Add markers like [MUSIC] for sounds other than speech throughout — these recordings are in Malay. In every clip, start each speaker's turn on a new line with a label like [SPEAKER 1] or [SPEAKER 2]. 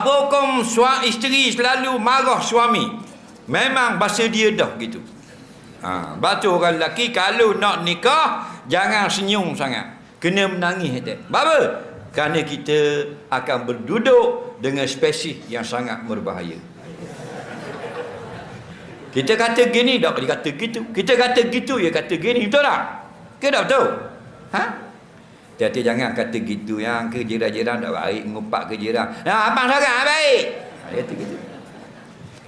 [SPEAKER 1] Hukum suami isteri selalu marah suami. Memang bahasa dia dah gitu. Ha, batu orang lelaki kalau nak nikah jangan senyum sangat. Kena menangis dia. Apa? Kerana kita akan berduduk dengan spesies yang sangat berbahaya. Kita kata gini, tak dia kata gitu. Kita kata gitu, dia kata gini. Betul tak? Ke tak betul? Ha? Hati-hati jangan kata gitu yang ke jiran-jiran tak baik ngupak ke jiran. Nah, abang sangat baik. Dia kata gitu.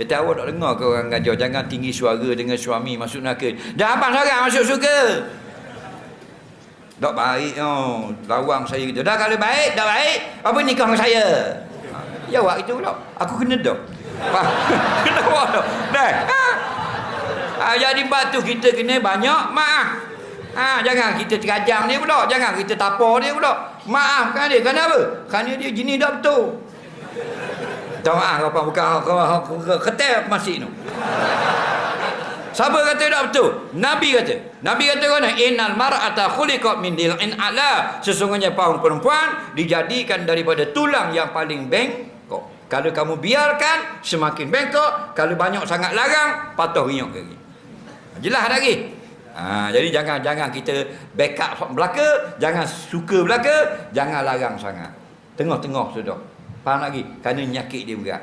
[SPEAKER 1] Kita awak tak dengar ke orang ngajar jangan tinggi suara dengan suami masuk neraka. Dah abang sangat masuk surga. Tak baik oh, lawang saya gitu. Dah kalau baik, dah baik, apa nikah dengan saya? Ha, jawab itu pula. Aku kena dah. [LAUGHS] Kena awak dah. Dah. Ha. Ha, jadi batu kita kena banyak maaf. Ha, jangan kita terajang dia pula. Jangan kita tapar dia pula. Maafkan dia. Kenapa? Kerana dia jenis tak betul. Tak maaf apa bukan ketel masih tu. Siapa kata tak betul? Nabi kata. Nabi kata kan innal mar'ata khuliqat min dil'in ala. Sesungguhnya kaum perempuan dijadikan daripada tulang yang paling bengkok. Kalau kamu biarkan semakin bengkok, kalau banyak sangat larang patah rinyok lagi. Jelas lagi. Ha, jadi jangan jangan kita backup belaka, jangan suka belaka, jangan larang sangat. Tengah-tengah sudah. Faham lagi? Kerana nyakit dia berat.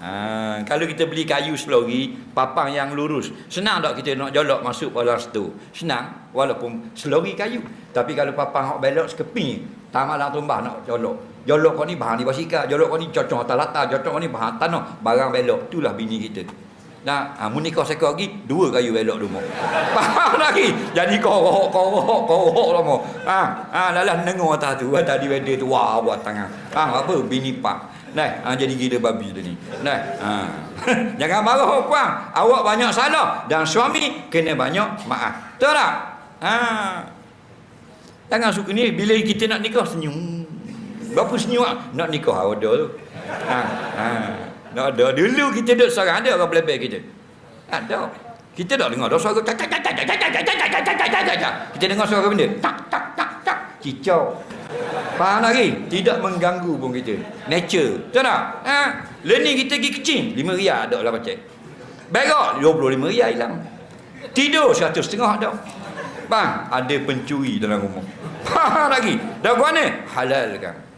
[SPEAKER 1] Ha, kalau kita beli kayu selori, papang yang lurus, senang tak kita nak jolok masuk dalam situ? Senang, walaupun selori kayu. Tapi kalau papang nak belok sekeping, tak malah tumbah nak jolok. Jolok kau ni bahan di basikal, jolok kau ni cocok atas latar, jolok kau ni bahan tanah, barang belok. Itulah bini kita. Nah, ha, mun nikah sekali lagi, dua kayu belok rumah. [LAUGHS] Faham lagi? Jadi korok, korok, korok lama. Ha, ha, lalah nengur atas tu, atas di wedding tu, wah, buat tangan. Ha, apa? Bini pak. Nah, ha, jadi gila babi tu ni. Nah, ha. [LAUGHS] Jangan marah puang. Awak banyak salah dan suami kena banyak maaf. Betul tak? Ha. Jangan suka ni bila kita nak nikah senyum. Berapa senyum nak nikah ada tu. Ha. Ha. Tak ada. Dulu kita duduk seorang ada orang pelebel kita. Ada. Kita tak dengar dah suara tak tak tak tak tak tak tak tak tak tak tak tak tak. Kita dengar suara benda. Tak tak tak tak. Cicau. Faham lagi? Tidak mengganggu pun kita. Nature. Betul tak? Ha? Learning kita pergi kecil. 5 riyal ada lah macam. Berak 25 riyal hilang. Tidur 100 setengah ada. Bang, ada pencuri dalam rumah. Faham lagi? Dah gua ni? Halal kan?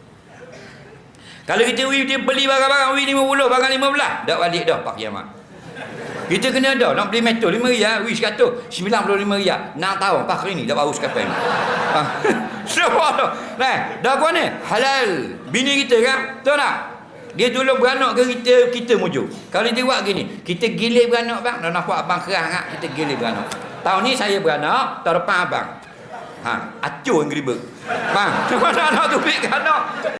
[SPEAKER 1] Kalau kita we dia beli barang-barang we 50, barang 15, dak balik dah pak kiamat. Kita kena ada nak beli metal 5 riyal, we 100, 95 riyal. Nak tahu pak hari ni dah baru sekarang. Ha. [LAUGHS] Semua tu. Nah, dah kau ni halal. Bini kita kan, tahu tak? Dia tolong beranak ke kita kita mujuk. Kalau dia buat gini, kita gilir beranak bang, dah nampak abang kerang kan, kita gilir beranak. Tahun ni saya beranak, tahun depan abang. Ha, acur yang geribek. Bang, cuma nak tu bik anak.